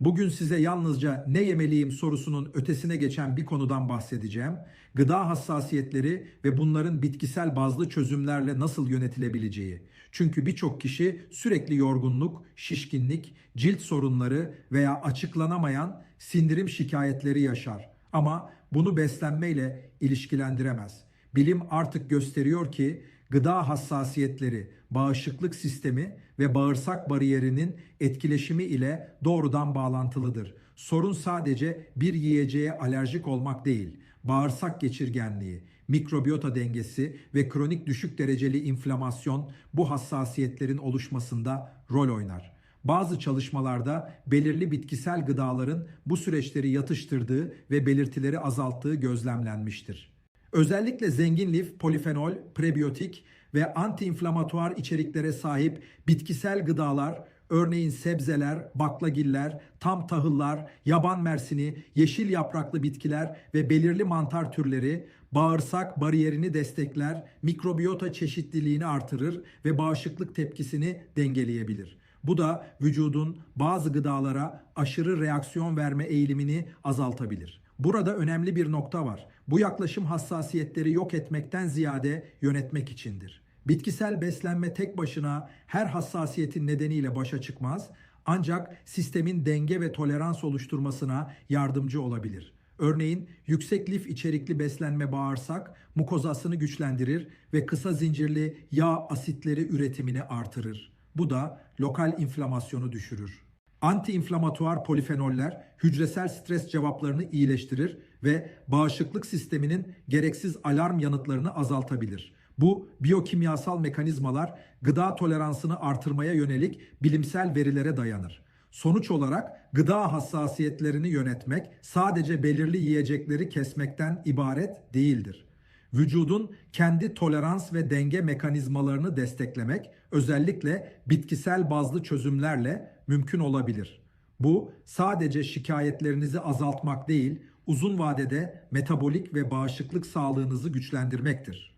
Bugün size yalnızca ne yemeliyim sorusunun ötesine geçen bir konudan bahsedeceğim. Gıda hassasiyetleri ve bunların bitkisel bazlı çözümlerle nasıl yönetilebileceği. Çünkü birçok kişi sürekli yorgunluk, şişkinlik, cilt sorunları veya açıklanamayan sindirim şikayetleri yaşar. Ama bunu beslenmeyle ilişkilendiremez. Bilim artık gösteriyor ki gıda hassasiyetleri, bağışıklık sistemi ve bağırsak bariyerinin etkileşimi ile doğrudan bağlantılıdır. Sorun sadece bir yiyeceğe alerjik olmak değil, bağırsak geçirgenliği, mikrobiyota dengesi ve kronik düşük dereceli inflamasyon bu hassasiyetlerin oluşmasında rol oynar. Bazı çalışmalarda belirli bitkisel gıdaların bu süreçleri yatıştırdığı ve belirtileri azalttığı gözlemlenmiştir. Özellikle zengin lif, polifenol, prebiyotik ve antiinflamatuar içeriklere sahip bitkisel gıdalar, örneğin sebzeler, baklagiller, tam tahıllar, yaban mersini, yeşil yapraklı bitkiler ve belirli mantar türleri bağırsak bariyerini destekler, mikrobiyota çeşitliliğini artırır ve bağışıklık tepkisini dengeleyebilir. Bu da vücudun bazı gıdalara aşırı reaksiyon verme eğilimini azaltabilir. Burada önemli bir nokta var. Bu yaklaşım hassasiyetleri yok etmekten ziyade yönetmek içindir. Bitkisel beslenme tek başına her hassasiyetin nedeniyle başa çıkmaz ancak sistemin denge ve tolerans oluşturmasına yardımcı olabilir. Örneğin yüksek lif içerikli beslenme bağırsak mukozasını güçlendirir ve kısa zincirli yağ asitleri üretimini artırır. Bu da lokal inflamasyonu düşürür. Antiinflamatuar polifenoller hücresel stres cevaplarını iyileştirir ve bağışıklık sisteminin gereksiz alarm yanıtlarını azaltabilir. Bu biyokimyasal mekanizmalar gıda toleransını artırmaya yönelik bilimsel verilere dayanır. Sonuç olarak gıda hassasiyetlerini yönetmek sadece belirli yiyecekleri kesmekten ibaret değildir. Vücudun kendi tolerans ve denge mekanizmalarını desteklemek özellikle bitkisel bazlı çözümlerle mümkün olabilir. Bu sadece şikayetlerinizi azaltmak değil, uzun vadede metabolik ve bağışıklık sağlığınızı güçlendirmektir.